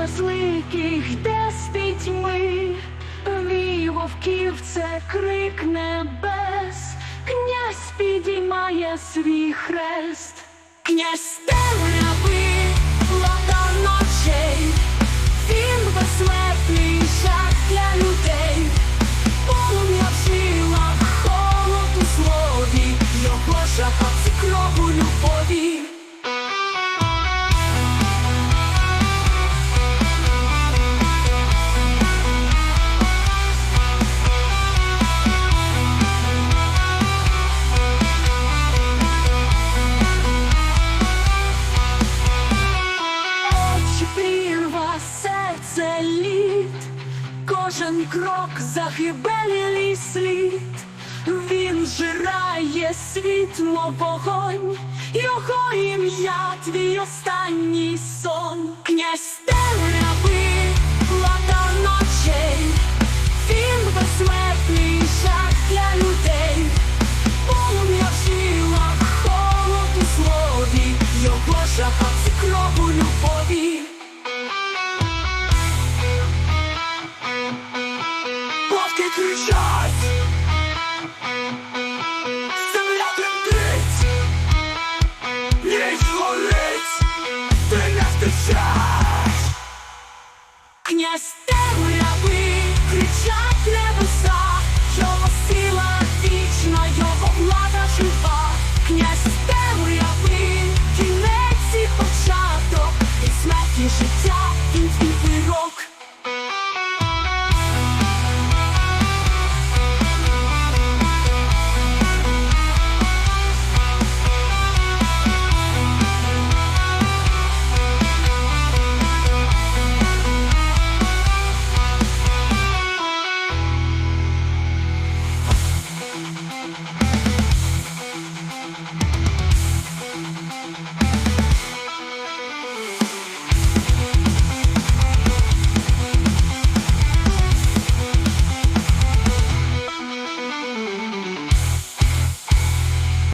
безликих, де з пітьми, Вій вовків це крик небес, князь підіймає свій хрест, князь темряви, лота ночей, він безсмертний жах для людей, полум'я холод у слові, його жах, крову любові. Кожен крок загибелі слід, він жирає світ, мов вогонь, його ім'я твій останній сон, князь темряви, влада ночей, він безсмертний жах для людей, полум'я в слові, його жага це кров у любові. кричать! Земля тремтить! Ніч горить! Не втечеш! Князь темряви кричать небеса! Його сила вічна, його влада жива! Князь темряви, кінець і початок, і смерті життя, і